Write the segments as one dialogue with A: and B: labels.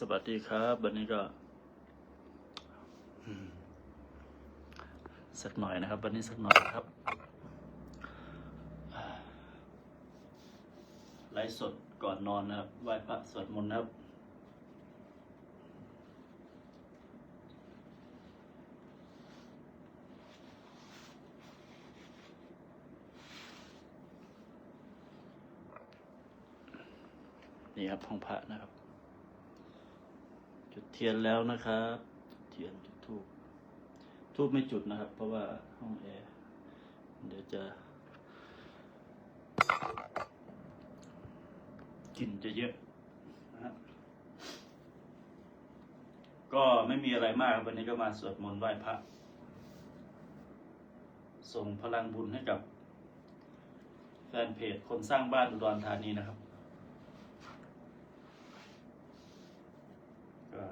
A: สวัสดีครับวันนี้ก็สักหน่อยนะครับ วันนี้สักหน่อยครับไลฟ์สดก่อนนอนนะครับไหว้พระสวดมนต์นะครับนี่ครับห้องพระนะครับ จุดเทียนแล้วนะครับเทียนจุดทูบทูบไม่จุดนะครับ เพราะว่าห้องแอร์เดี๋ยวจะกลิ่นจะเยอะนะก็ไม่มีอะไรมากวันนี้ก็มาสวดมนต์ไหว้พระส่งพลังบุญให้กับแฟนเพจคนสร้างบ้านอุดรธานีนะครับ ก็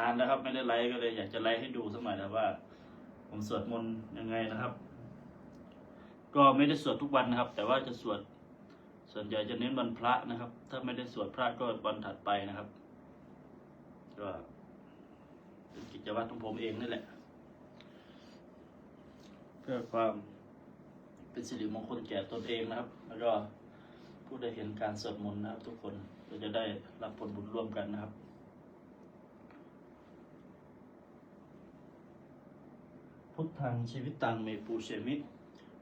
A: นานแล้วครับ ไม่ได้ไลฟ์ก็เลยอยากจะไลฟ์ให้ดูสักหน่อยนะว่า ผมสวดมนต์ยังไงนะครับ ก็ไม่ได้สวดทุกวันนะครับ แต่ว่าจะสวดส่วนใหญ่จะเน้นวันพระนะครับ ถ้าไม่ได้สวดพระก็วันถัดไปนะครับ ก็เป็นกิจวัตรของผมเองนี่แหละ เพื่อความเป็นสิริมงคลแก่ตนเองนะครับ แล้วก็ผู้ได้เห็นการสวดมนต์นะครับ ทุกคนก็จะได้รับผลบุญร่วมกันนะครับ พุทธังชีวิตตังเมปูเชมิ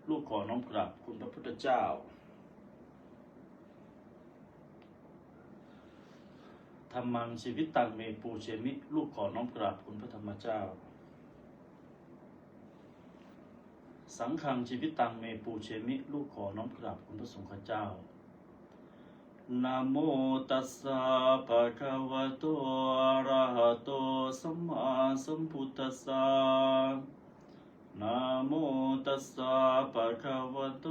A: ลูกขอน้อมกราบคุณพระพุทธเจ้า ธรรมังชีวิตตังเมปูเชมิ ลูกขอน้อมกราบคุณพระธรรมเจ้า สังฆังชีวิตตังเมปูเชมิ ลูกขอน้อมกราบคุณพระสงฆ์เจ้านะโมตัสสะภะคะวะโตอะระหะโตสัมมาสัมพุทธัสสะ นะโมตัสสะภะคะวะโต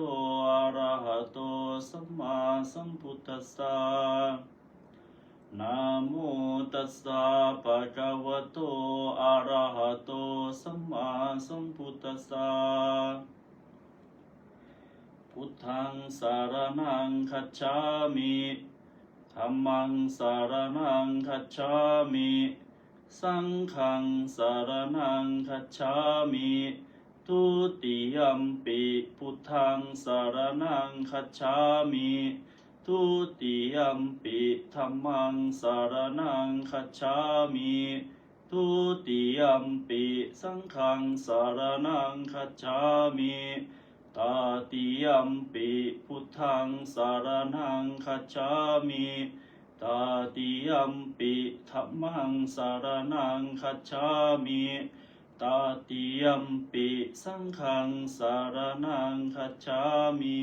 A: อะระหะโตสัมมาสัมพุทธัสสะนะโมตัสสะภะคะวะโตอะระหะโตสัมมาสัมพุทธัสสะพุทธังสารนังคัจฉามิธัมมังสารนังคัจฉามิ สังฆังสารนังคัจฉามิ ทุติยมปิพุทธังสารนังคัจฉามิทุติยมปิธัมมังสารนังคัจฉามิทุติยมปิสังฆังสารนังคัจฉามิตาติยมปิพุทธังสารนังคัจฉามิตาติยมปิธัมมังสารนังคัจฉามิ ตาติยมปิสังฆังสารนังคัจฉามิ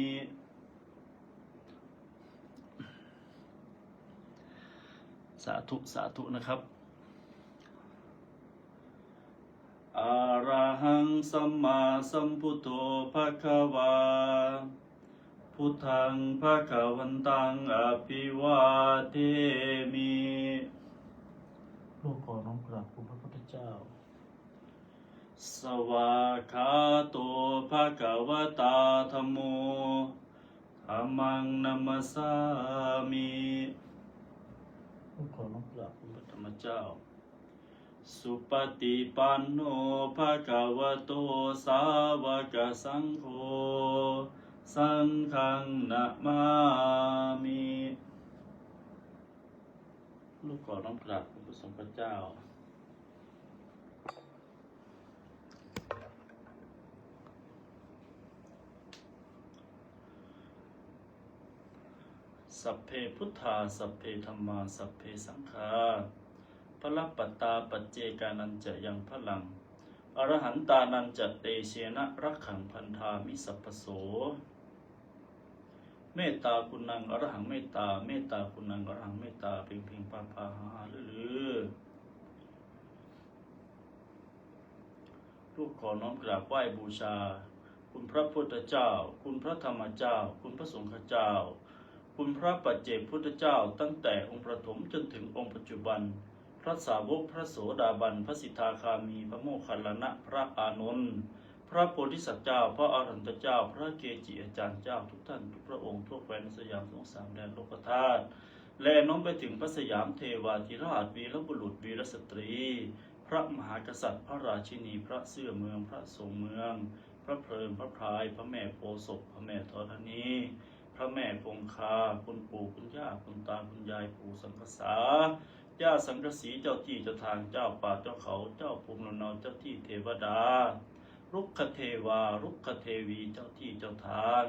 A: สาธุสาธุนะครับอะระหังสัมมาสัมพุทโธภะคะวา พุทธังภะคะวันตังอภิวาเทมิลูกขอน้อมกราบคุณพระพุทธเจ้า สวากขาโตภะคะวะตาธัมโมธัมมังนัมสสามิลูกขอน้อมกราบคุณพระธรรมเจ้า สุปฏิปันโนภะคะวะโตสาวกสังโฆ สังฆังนะมามิลูกขอน้อมกราบคุณพระสงฆ์พระเจ้า สัพเพพุทธา สัพเพธรรมา สัพเพสังฆาพระปัตตาปัจเจกานันจะยังพลัง อรหันตานันจะเตเชนะรักขังพันธามิสัพโส เมตตาคุณนังอรหังเมตตา เมตตาคุณนังอรหังเมตตาเพ่งเพ่งปาปาหาหรือลูกขอน้อมกราบไหว้บูชา คุณพระพุทธเจ้า คุณพระธรรมเจ้า คุณพระสงฆ์เจ้า คุณพระปัจเจกพุทธเจ้าตั้งแต่องค์ประถมจนถึงองค์ปัจจุบัน พระสาวกพระโสดาบัน พระสิทธาคามี พระโมคคัลลานะ พระอานนท์ พระโพธิสัตว์เจ้า พระอรหันตเจ้า พระเกจิอาจารย์เจ้าทุกท่านทุกพระองค์ทั่วแคว้นสยามสงสามแดนโลกธาตุ แลน้อมไปถึงพระสยามเทวาธิราชวีรบุรุษวีรสตรี พระมหากษัตริย์ พระราชินี พระเสื้อเมือง พระทรงเมือง พระเพลิงพระพราย พระแม่โพศพพระแม่ธรณี พระแม่คงคา คุณปู่คุณย่าคุณตาคุณยายปู่สังกษาย่าสังกสีเจ้าที่เจ้าทางเจ้าป่าเจ้าเขาเจ้าภูมิลำเนาเจ้าที่เทวดารุกขเทวารุกขเทวีเจ้าที่เจ้าทาง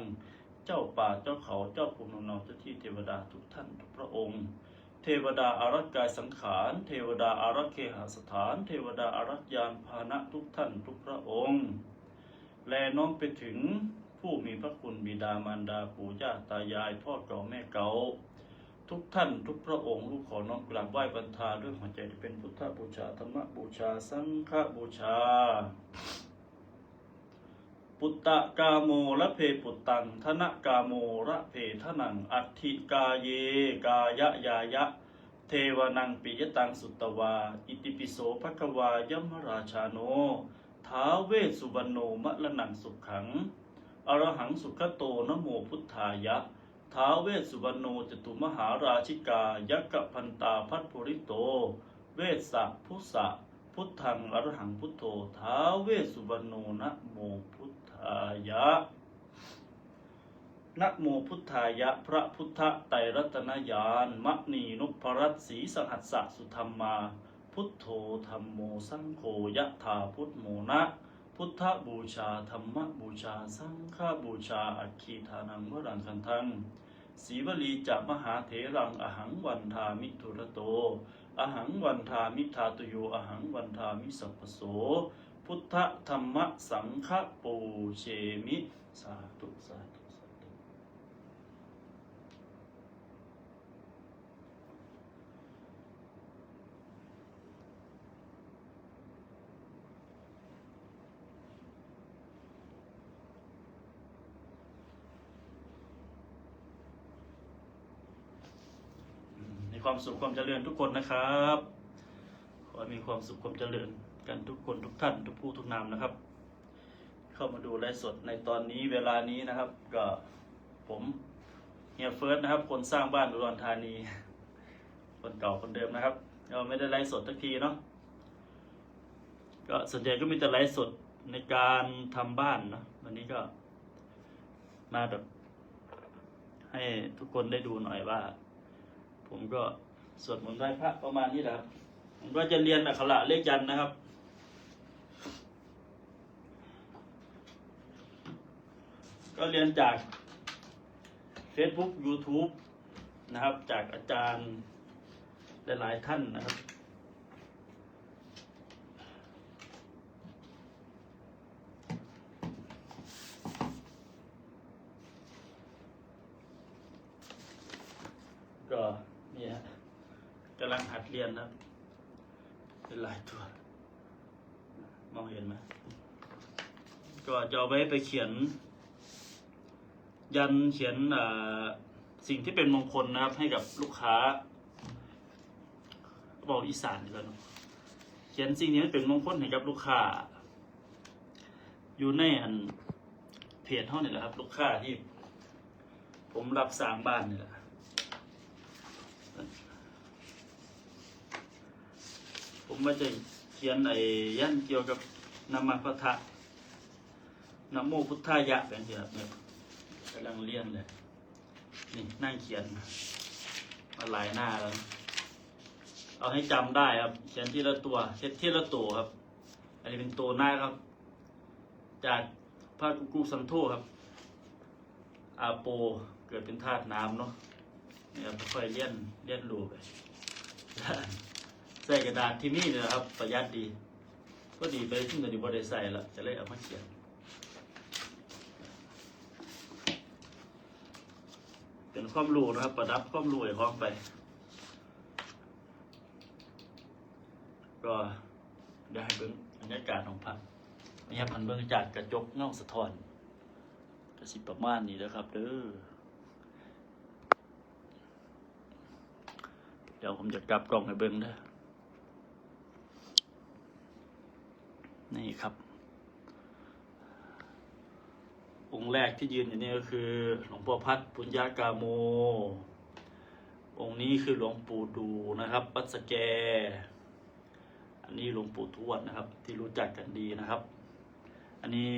A: เจ้าป่าเจ้าเขาเจ้าภูมิลำเนาเจ้าที่เทวดาทุกท่านทุกพระองค์ เทวดาอารักษ์กายสังขาร เทวดาอารักษ์เคหสถาน เทวดาอารักษ์ยานพาหนะทุกท่านทุกพระองค์ แลน้อมไปถึง ผู้มีพระคุณบิดามารดาปู่ย่าตายายพ่อเก่าแม่เก่าทุกท่านทุกพระองค์ลูกขอน้อมกราบไหว้บรรทาด้วยหัวใจที่เป็นพุทธบูชาธรรมบูชาสังฆบูชา ปุตตะกาโมละเพปุตตังธนกาโมระเพทนัง อัตถิกาเยกายะยายะ เทวนังปิยตังสุตตวา อิติปิโสภควายมราชาโนท้าเวสสุวรรณโนมะละนังสุขขัง อรหังสุขโตนโมพุทธายะ ท้าเวสสุวรรณโนจตุมหาราชิกา ยักกะพันตาพัทปุริโต เวสสะพุสะพุทธังอรหังพุทโธท้าเวสสุวรรณโนนะโมพุทธายะนะโมพุทธายะ พระพุทธไตรรัตนญาณมะนีนุพรัตสีสหัสสะสุธรรมา พุทโธธรรมโมสังโฆยะถาพุทโมนะ พุทธบูชาธรรมบูชา สังฆบูชา อัคคีทานังวรังคันทังสีวลีจะมหาเถรังอหังวันทามิทุระโต อหังวันทามิทาตุโยอหังวันทามิสัพโส พุทธธรรมสังฆปูเชมิ สาธุสาธุสาธุ มี ความสุขความเจริญทุกคนนะครับ ขอให้มีความสุขความเจริญกันทุกคนทุกท่านทุกผู้ทุกนามนะครับ เข้ามาดูไลฟ์สดในตอนนี้เวลานี้นะครับ ก็ผมเฮียเฟิร์สนะครับ คนสร้างบ้านอุดรธานี คนเก่าคนเดิมนะครับเราไม่ได้ไลฟ์สดทักทีเนาะก็ส่วนใหญ่ก็มีแต่ไลฟ์สดในการทำบ้านนะวันนี้ก็มาแบบให้ทุกคนได้ดูหน่อยว่า ผมก็สวดมนต์ไหว้พระประมาณนี้แหละครับ ผมก็จะเรียนอักขระเลขยันนะครับ ก็เรียนจาก Facebook YouTube นะครับ จากอาจารย์หลายๆท่านนะครับ ก็เนี่ยกำลังหัดเรียนนะครับ เป็นหลายตัว มองเห็นไหมก็ จะเอาไว้ไปเขียน ยันเขียนสิ่งที่เป็นมงคลนะครับ ให้กับลูกค้า บอกอีสานดีกว่าเนเขียนสิ่งนี้เป็นมงคลให้กับลูกค้า อยู่ในอันเพจเท่านี่แหละครับ ลูกค้าที่ ผมรับสร้างบ้านนี่แหละผมว่าจะเขียนไอ้ยันเกี่ยวกับนามาพระทะ นะโมพุทธายะเป็นเดียวเนี่ยกำลังเรียนเลย นี่นั่งเขียน มาหลายหน้าแล้ว เอาให้จำได้ครับ เขียนทีละตัวเขียนทีละตัวครับ อันนี้เป็นตัวหน้าครับ จากพระกุกุสันโธครับ อาโปเกิดเป็นธาตุน้ำเนาะเนี่ยค่อยเลี่ยนเลี่ยนรูไปใส่กระดาษที่นี่นะครับ ประหยัดดี ก็ดีไปที่เงินดีบริใส่ละจะเลยเอามาเขียน เป็นความรู้นะครับ ประดับความรู้ไอ้ของไป ก็ได้เบิ้งบรรยากาศของพักนี่ครับมันเบิ้งจากกระจกเงาสะท้อนกระสิบประมาณนี้นะครับเด้อเดี๋ยวผมจะกลับกล่องให้เบิ้งเด้อนี่ครับ องค์แรกที่ยืนอยู่นี่ก็คือหลวงพ่อพัดปุญญากาโม องค์นี้คือหลวงปู่ดูนะครับวัดสแก อันนี้หลวงปู่ทวดนะครับ ที่รู้จักกันดีนะครับ อันนี้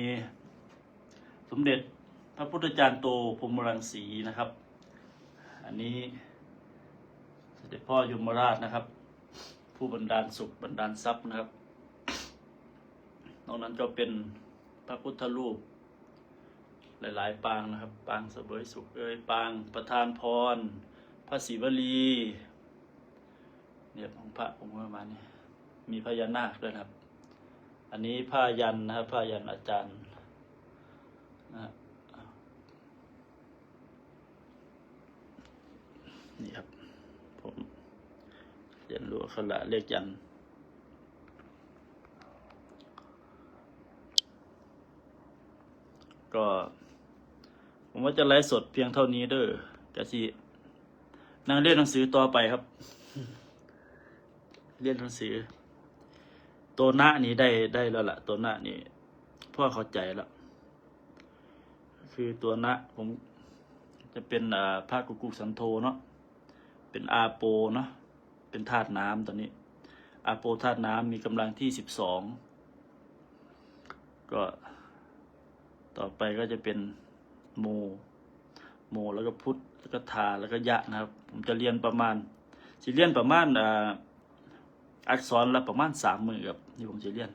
A: สมเด็จพระพุทธจารย์โตพรมรังสีนะครับ อันนี้เสด็จพ่อยมราชนะครับ ผู้บันดาลสุขบันดาลทรัพย์นะครับนอกนั้นก็เป็นพระพุทธรูป หลาย ๆ ปางนะครับ ปางเสบยสุขเอ้ยปางประธานพร พระศิวลีเนี่ยของพระองค์ประมาณนี้มีพญานาคด้วยครับ อันนี้ผ้ายันนะครับผ้ายันอาจารย์นะนี่ครับ ผมเรียนรู้ขละเลขยันก็ ผมว่าจะไลฟ์สดเพียงเท่านี้เด้อกะสินั่งเรียนหนังสือต่อไปครับ เรียนหนังสือ ตัวหน้านี้ได้ได้แล้วล่ะ ตัวหน้านี้พ่อเข้าใจแล้วคือตัวหน้าผมจะเป็นอ่าภาคกุกุสันโทเนาะเป็นอาโปเนาะเป็นธาตุน้ำตอนนี้ อาโปธาตุน้ำมีกำลังที่สิบสองก็ต่อไปก็จะเป็น โม โม แล้วก็พุทธแล้วก็ทาแล้วก็ยะนะครับ ผมจะเรียนประมาณสิเรียนประมาณอ่าอักษรละประมาณสามมือครับนี่ผมจะเรียน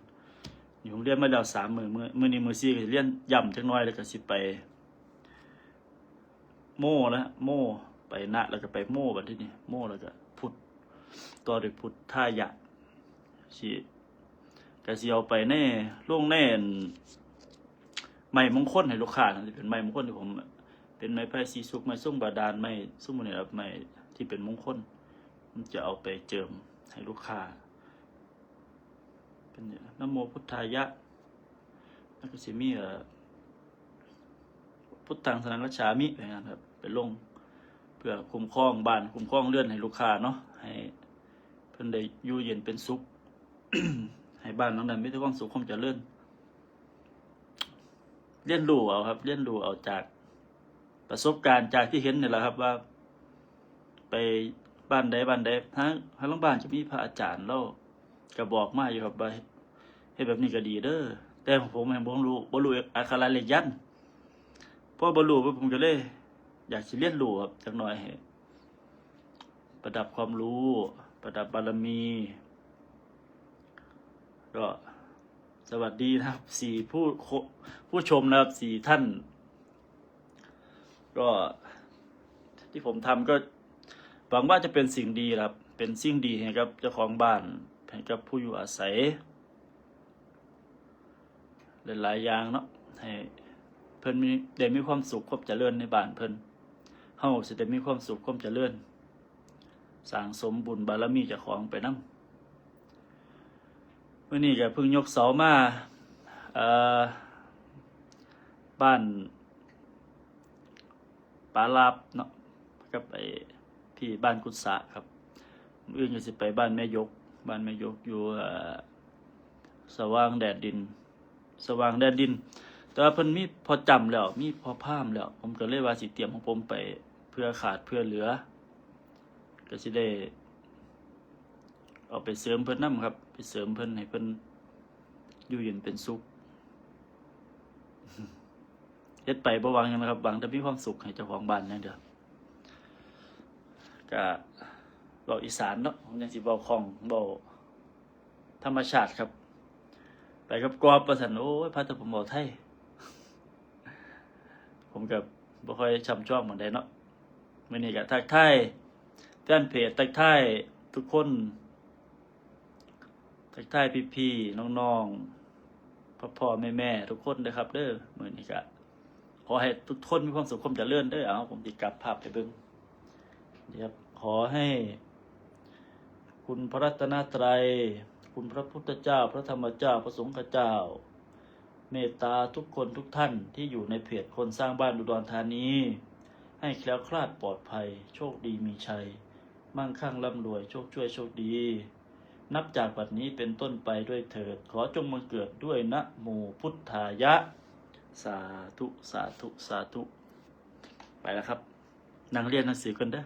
A: นี่ผมเรียนมาแล้วสามมือมือมือนี้มือซี่ก็เรียนย่ำจักน้อยแล้วก็สิไป โมนะโมไปนะแล้วก็ไปโมบัดที่นี่โมแล้วก็พุทธต่อด้วยพุทธทายะสิก็สิเอาไปในโรงแน่น ไม้มงคลให้ลูกค้านะที่เป็นไม้มงคลที่ผม เป็นไม้ไผ่สีสุกไม้ส้มบาดาลไม้ส้มเนี่ยครับไม้ที่เป็นมงคลผมจะเอาไปเจิมให้ลูกค้า เป็นนี่ยนะโมพุทธายะแล้วก็สิมีเอ่อพุทธังสนังรัชามิอย่างนั้นครับเป็นลงเพื่อคุ้มครองบ้านคุ้มครองเรือนให้ลูกค้าเนาะให้เพิ่นได้อยู่เย็นเป็นสุขให้บ้านหลังนั้นมีแต่ความสุขความเจริญ เรียนรู้เอาครับ เรียนรู้เอาจากประสบการณ์จากที่เห็นนี่แหละครับว่า ไปบ้านใดบ้านใดทั้งทั้งบ้านจะมีพระอาจารย์แล้วก็บอกมาอยู่ครับว่าให้แบบนี้ก็ดีเด้อแต่ของผมให้ผมรู้บ่รู้อักขระเลยันต์พอบ่รู้ปุ๊บผมก็เลย อยากสิเรียนรู้ครับจักหน่อยให้ประดับความรู้ ประดับบารมี ก็ สวัสดีนะครับสี่ผู้ผู้ชมนะครับสี่ท่าน ก็ที่ผมทำก็หวังว่าจะเป็นสิ่งดีครับ เป็นสิ่งดีให้กับเจ้าของบ้านให้กับผู้อยู่อาศัยหลายๆอย่างเนาะให้เพิ่นมีได้มีความสุขความเจริญในบ้านเพิ่นเฮาสิได้มีความสุขความเจริญสร้างสมบุญบารมีเจ้าของไปนำ มื่อนี้ก็เพิ่งยกเสามาเอ่อบ้านปาลาบเนาะกับไปที่บ้านกุศะครับมื้ออื่นก็สิไปบ้านแม่ยก บ้านแม่ยกอยู่เอ่อสว่างแดดดิน สว่างแดดดิน แต่ว่าเพิ่นมีพอจำแล้ว มีพอพามแล้ว ผมก็เลยว่าสิเตรียมของผมไปเพื่อขาดเพื่อเหลือ ก็สิได้ เอาไปเสริมเพิ่นนํครับ ไปเสริมเพิ่นให้เพิ่นอยู่เย็นเป็นสุขเฮ็ดไปบ่หวังหยังนะครับหวังแต่มีความสุขให้เจ้าของบ้านอย่างเดียวก็เว้าอีสานเนาะผมยังสิเว้าคล่องเว้าธรรมชาติครับ ไปกับกรอบประสันโอ้ยพาแต่ผมเว้าไทย ผมก็บ่ค่อยช่ำชองเหมือนใดเนาะมื้อนี้ก็ทักทายแฟนเพจทักทายทุกคน ทักทายพี่ๆน้องๆพ่อพ่อแม่แม่ๆทุกคนเด้อครับ เด้อมือนี้ก็ขอให้ทุกคนมีความสุขความเจริญเด้อเอาผมสิกลับภาพไปเบิ่งเดี๋ยวขอให้ คุณพระรัตนตรัย คุณพระพุทธเจ้า พระธรรมเจ้าพระสงฆ์เจ้า เมตตาทุกคนทุกท่านที่อยู่ในเพจคนสร้างบ้านอุดรธานีให้แคล้วคลาดปลอดภัย โชคดีมีชัย มั่งคั่งร่ำรวย โชคช่วยโชคดี นับจากบัดนี้เป็นต้นไปด้วยเถิด ขอจงมาเกิดด้วยนะโมพุทธายะ สาธุ สาธุ สาธุ ไปแล้วครับนั่งเรียนหนังสือกันเด้อ